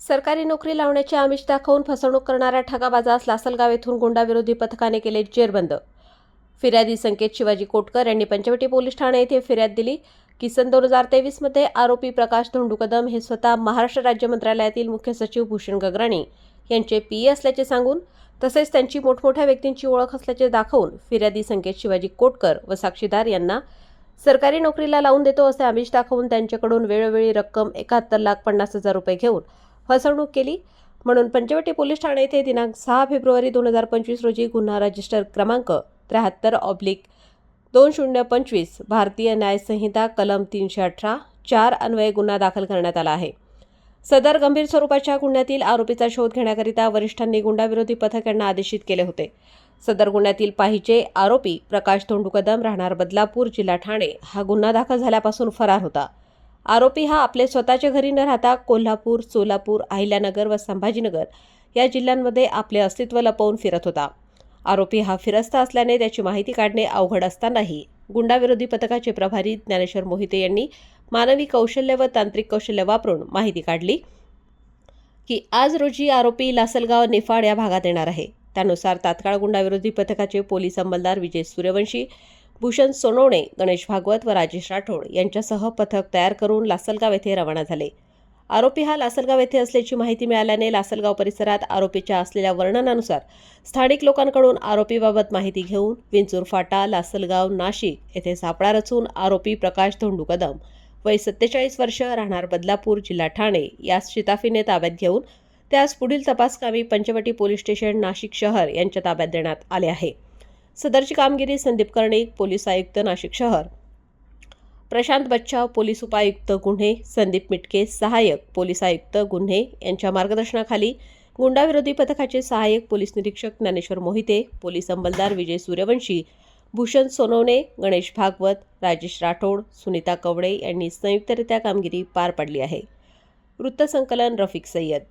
सरकारी नोकरी लावण्याचे आमिष दाखवून फसवणूक करणाऱ्या ठगाबाजास लासलगाव येथून गुंडाविरोधी पथकाने केले जेरबंद फिर्यादी संकेत शिवाजी कोटकर यांनी पंचवटी पोलीस ठाणे येथे फिर्याद दिली. की सन दोन हजार तेवीसमध्ये आरोपी प्रकाश धोंडू कदम हे स्वतः महाराष्ट्र राज्य मंत्रालयातील मुख्य सचिव भूषण गगराणी यांचे पी असल्याचे सांगून तसेच त्यांची मोठमोठ्या व्यक्तींची ओळख असल्याचे दाखवून फिर्यादी संकेत शिवाजी कोटकर व साक्षीदार यांना सरकारी नोकरीला लावून देतो असे आमिष दाखवून त्यांच्याकडून वेळोवेळी रक्कम एकाहत्तर लाख पन्नास हजार रुपये घेऊन फसवणूक केली. म्हणून पंचवटी पोलीस ठाणे येथे दिनांक सहा फेब्रुवारी दोन हजार पंचवीस रोजी गुन्हा रजिस्टर क्रमांक त्र्याहत्तर ऑब्लिक दोन शून्य पंचवीस भारतीय न्यायसंहिता कलम तीनशे अठरा चार अन्वये गुन्हा दाखल करण्यात आला आहे. सदर गंभीर स्वरूपाच्या गुन्ह्यातील आरोपीचा शोध घेण्याकरिता वरिष्ठांनी गुंडाविरोधी पथक यांना आदेशित केले होते. सदर गुन्ह्यातील पाहिजे आरोपी प्रकाश धोंडू कदम राहणार बदलापूर जिल्हा ठाणे. हा गुन्हा दाखल झाल्यापासून फरार होता. आरोपी हा आपले स्वतःच्या घरी न राहता कोल्हापूर सोलापूर अहिल्यानगर व संभाजीनगर या जिल्ह्यांमध्ये आपले अस्तित्व लपवून फिरत होता. आरोपी हा फिरस्त असल्याने त्याची माहिती काढणे अवघड असतानाही गुंडाविरोधी पथकाचे प्रभारी ज्ञानेश्वर मोहिते यांनी मानवी कौशल्य व तांत्रिक कौशल्य वापरून माहिती काढली की आज रोजी आरोपी लासलगाव निफाड या भागात येणार आहे. त्यानुसार तात्काळ गुंडाविरोधी पथकाचे पोलीस अंमलदार विजय सूर्यवंशी भूषण सोनवणे गणेश भागवत व राजेश राठोड यांच्यासह पथक तयार करून लासलगाव येथे रवाना झाले. आरोपी हा लासलगाव येथे असल्याची माहिती मिळाल्याने लासलगाव परिसरात आरोपीच्या असलेल्या वर्णनानुसार स्थानिक लोकांकडून आरोपीबाबत माहिती घेऊन विंचूर फाटा लासलगाव नाशिक येथे सापळा रचून आरोपी प्रकाश धोंडू कदम वय सत्तेचाळीस वर्ष राहणार बदलापूर जिल्हा ठाणे यास शिताफीने ताब्यात घेऊन त्यास पुढील तपासकामी पंचवटी पोलीस स्टेशन नाशिक शहर यांच्या ताब्यात देण्यात आले आहे. सदरची कामगिरी संदीप कर्णिक पोलीस आयुक्त नाशिक शहर. प्रशांत बच्चाव पोलीस उपायुक्त गुन्हे संदीप मिटके सहाय्यक पोलीस आयुक्त गुन्हे यांच्या मार्गदर्शनाखाली गुंडाविरोधी पथकाचे सहाय्यक पोलीस निरीक्षक ज्ञानेश्वर मोहिते पोलीस अंमलदार विजय सूर्यवंशी भूषण सोनवणे गणेश भागवत राजेश राठोड सुनीता कवडे यांनी संयुक्तरित्या कामगिरी पार पाडली आहे. वृत्तसंकलन रफिक सय्यद